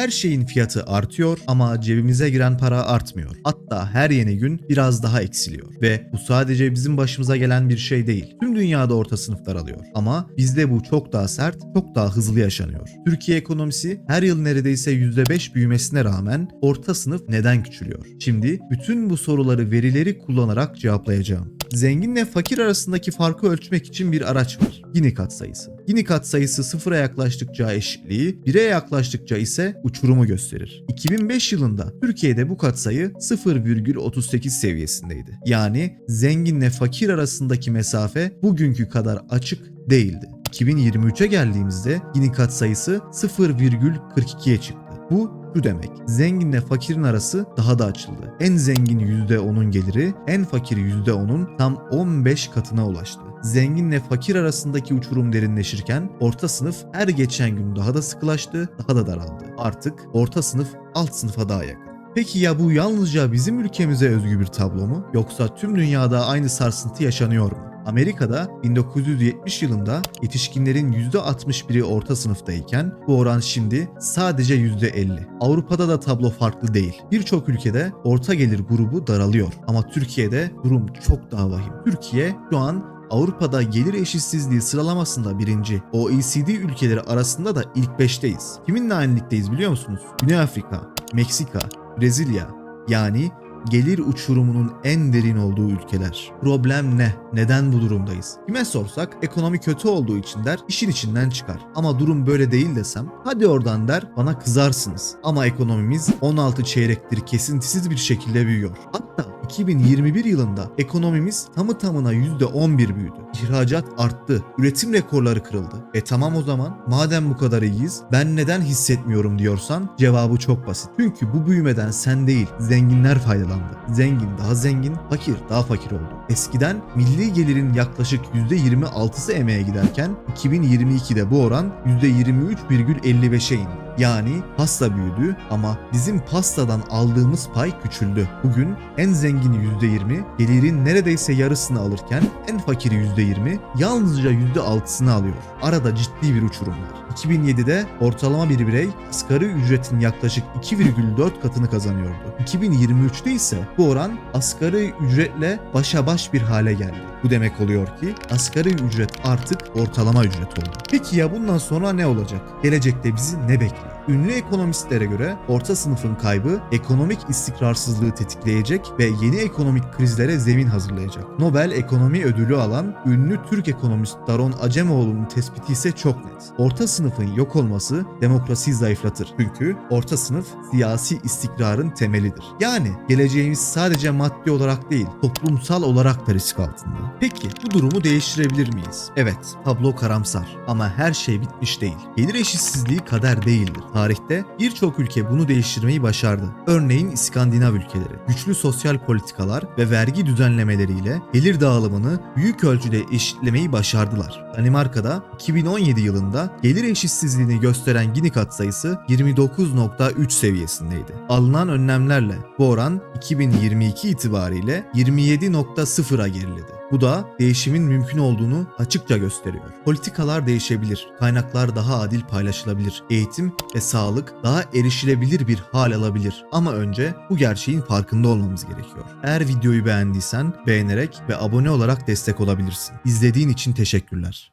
Her şeyin fiyatı artıyor ama cebimize giren para artmıyor. Hatta her yeni gün biraz daha eksiliyor. Ve bu sadece bizim başımıza gelen bir şey değil. Tüm dünyada orta sınıf daralıyor. Ama bizde bu çok daha sert, çok daha hızlı yaşanıyor. Türkiye ekonomisi her yıl neredeyse %5 büyümesine rağmen orta sınıf neden küçülüyor? Şimdi bütün bu soruları verileri kullanarak cevaplayacağım. Zenginle fakir arasındaki farkı ölçmek için bir araç var. Gini katsayısı. Gini katsayısı sıfıra yaklaştıkça eşitliği, bire yaklaştıkça ise uçurumu gösterir. 2005 yılında Türkiye'de bu katsayı 0,38 seviyesindeydi. Yani zenginle fakir arasındaki mesafe bugünkü kadar açık değildi. 2023'e geldiğimizde Gini katsayısı 0,42'ye çıktı. Bu şu demek. Zenginle fakirin arası daha da açıldı. En zengin %10'un geliri en fakir %10'un tam 15 katına ulaştı. Zenginle fakir arasındaki uçurum derinleşirken orta sınıf her geçen gün daha da sıkılaştı, daha da daraldı. Artık orta sınıf alt sınıfa daha yakın. Peki ya bu yalnızca bizim ülkemize özgü bir tablo mu? Yoksa tüm dünyada aynı sarsıntı yaşanıyor mu? Amerika'da 1970 yılında yetişkinlerin %61'i orta sınıftayken bu oran şimdi sadece %50. Avrupa'da da tablo farklı değil. Birçok ülkede orta gelir grubu daralıyor ama Türkiye'de durum çok daha vahim. Türkiye şu an Avrupa'da gelir eşitsizliği sıralamasında birinci. OECD ülkeleri arasında da ilk 5'teyiz. Kiminle aynı biliyor musunuz? Güney Afrika, Meksika, Brezilya yani gelir uçurumunun en derin olduğu ülkeler. Problem ne? Neden bu durumdayız? Kime sorsak ekonomi kötü olduğu için der işin içinden çıkar. Ama durum böyle değil desem hadi oradan der bana kızarsınız. Ama ekonomimiz 16 çeyrektir kesintisiz bir şekilde büyüyor. Hatta 2021 yılında ekonomimiz tamı tamına %11 büyüdü. İhracat arttı. Üretim rekorları kırıldı. E tamam o zaman madem bu kadar iyiyiz ben neden hissetmiyorum diyorsan cevabı çok basit. Çünkü bu büyümeden sen değil zenginler faydalandı. Zengin daha zengin, fakir daha fakir oldu. Eskiden milli gelirin yaklaşık %26'sı emeğe giderken 2022'de bu oran %23,55'e indi. Yani pasta büyüdü ama bizim pastadan aldığımız pay küçüldü. Bugün en zengini %20, gelirin neredeyse yarısını alırken en fakiri %20, yalnızca %6'sını alıyor. Arada ciddi bir uçurum var. 2007'de ortalama bir birey asgari ücretin yaklaşık 2,4 katını kazanıyordu. 2023'te ise bu oran asgari ücretle başa baş bir hale geldi. Bu demek oluyor ki asgari ücret artık ortalama ücret oldu. Peki ya bundan sonra ne olacak? Gelecekte bizi ne bekliyor? Ünlü ekonomistlere göre orta sınıfın kaybı ekonomik istikrarsızlığı tetikleyecek ve yeni ekonomik krizlere zemin hazırlayacak. Nobel Ekonomi Ödülü alan ünlü Türk ekonomist Daron Acemoğlu'nun tespiti ise çok net. Orta sınıfın yok olması demokrasiyi zayıflatır. Çünkü orta sınıf siyasi istikrarın temelidir. Yani geleceğimiz sadece maddi olarak değil, toplumsal olarak da risk altında. Peki bu durumu değiştirebilir miyiz? Evet, tablo karamsar ama her şey bitmiş değil. Gelir eşitsizliği kader değildir. Tarihte birçok ülke bunu değiştirmeyi başardı. Örneğin İskandinav ülkeleri. Güçlü sosyal politikalar ve vergi düzenlemeleriyle gelir dağılımını büyük ölçüde eşitlemeyi başardılar. Danimarka'da 2017 yılında gelir eşitsizliğini gösteren Gini katsayısı 29.3 seviyesindeydi. Alınan önlemlerle bu oran 2022 itibariyle 27.0'a geriledi. Bu da değişimin mümkün olduğunu açıkça gösteriyor. Politikalar değişebilir, kaynaklar daha adil paylaşılabilir, eğitim ve sağlık daha erişilebilir bir hal alabilir. Ama önce bu gerçeğin farkında olmamız gerekiyor. Eğer videoyu beğendiysen beğenerek ve abone olarak destek olabilirsin. İzlediğin için teşekkürler.